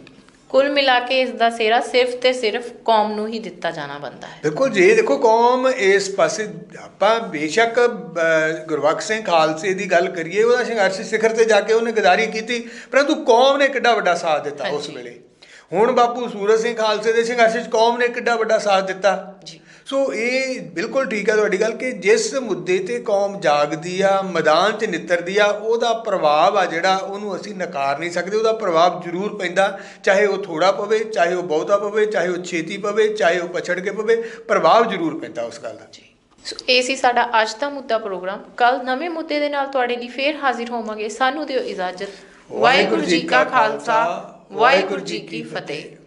ਕੁੱਲ ਮਿਲਾ ਕੇ ਇਸ ਦਾ ਸਿਹਰਾ ਸਿਰਫ ਤੇ ਸਿਰਫ ਕੌਮ ਨੂੰ ਹੀ ਦਿੱਤਾ ਜਾਣਾ ਬੰਦਾ ਹੈ। ਦੇਖੋ ਜੇ ਦੇਖੋ ਕੌਮ ਇਸ ਪਾਸੇ ਆਪਾਂ ਬੇਸ਼ੱਕ ਅ, ਗੁਰਬਖਸ਼ ਸਿੰਘ ਖਾਲਸੇ ਦੀ ਗੱਲ ਕਰੀਏ ਉਹਦਾ ਸੰਘਰਸ਼ ਸਿਖਰ ਤੇ ਜਾ ਕੇ ਉਹਨੇ ਗਦਾਰੀ ਕੀਤੀ ਪਰੰਤੂ ਕੌਮ ਨੇ ਕਿੱਡਾ ਵੱਡਾ ਸਾਥ ਦਿੱਤਾ ਉਸ। ਵੇਲੇ। ਹੁਣ ਬਾਪੂ ਸੂਰਜ ਸਿੰਘ ਖਾਲਸੇ ਦੇ ਸੰਘਰਸ਼ 'ਚ ਕੌਮ ਨੇ ਕਿੱਡਾ ਵੱਡਾ ਸਾਥ ਦਿੱਤਾ। ਜੀ। ਸੋ ਇਹ ਬਿਲਕੁਲ ਠੀਕ ਹੈ ਤੁਹਾਡੀ ਗੱਲ ਕਿ ਜਿਸ ਮੁੱਦੇ ਤੇ ਕੌਮ ਜਾਗਦੀ ਆ ਮੈਦਾਨ 'ਚ ਨਿੱਤਰਦੀ ਆ ਉਹਦਾ ਪ੍ਰਭਾਵ ਆ ਜਿਹੜਾ ਉਹਨੂੰ ਅਸੀਂ ਨਕਾਰ ਨਹੀਂ ਸਕਦੇ ਉਹਦਾ ਪ੍ਰਭਾਵ ਜ਼ਰੂਰ ਪੈਂਦਾ। ਚਾਹੇ ਉਹ ਥੋੜਾ ਪਵੇ ਚਾਹੇ ਉਹ ਬਹੁਤਾ ਪਵੇ ਚਾਹੇ ਉਹ ਛੇਤੀ ਪਵੇ ਚਾਹੇ ਉਹ ਪਛੜ ਕੇ ਪਵੇ ਪ੍ਰਭਾਵ ਜ਼ਰੂਰ ਪੈਂਦਾ ਉਸ ਗੱਲ ਦਾ। ਜੀ। ਸੋ ਇਹ ਸੀ ਸਾਡਾ ਅੱਜ ਦਾ ਮੁੱਦਾ ਪ੍ਰੋਗਰਾਮ। ਕੱਲ ਨਵੇਂ ਮੁੱਦੇ ਦੇ ਨਾਲ ਤੁਹਾਡੇ ਲਈ ਫੇਰ ਹਾਜ਼ਰ ਹੋਵਾਂਗੇ। ਸਾਨੂੰ ਦਿਓ ਇਜਾਜ਼ਤ। ਵਾਹਿਗੁਰੂ ਜੀ ਕਾ ਖਾਲਸਾ। ਵਾਹਿਗੁਰੂ ਜੀ ਕੀ ਫਤਿਹ।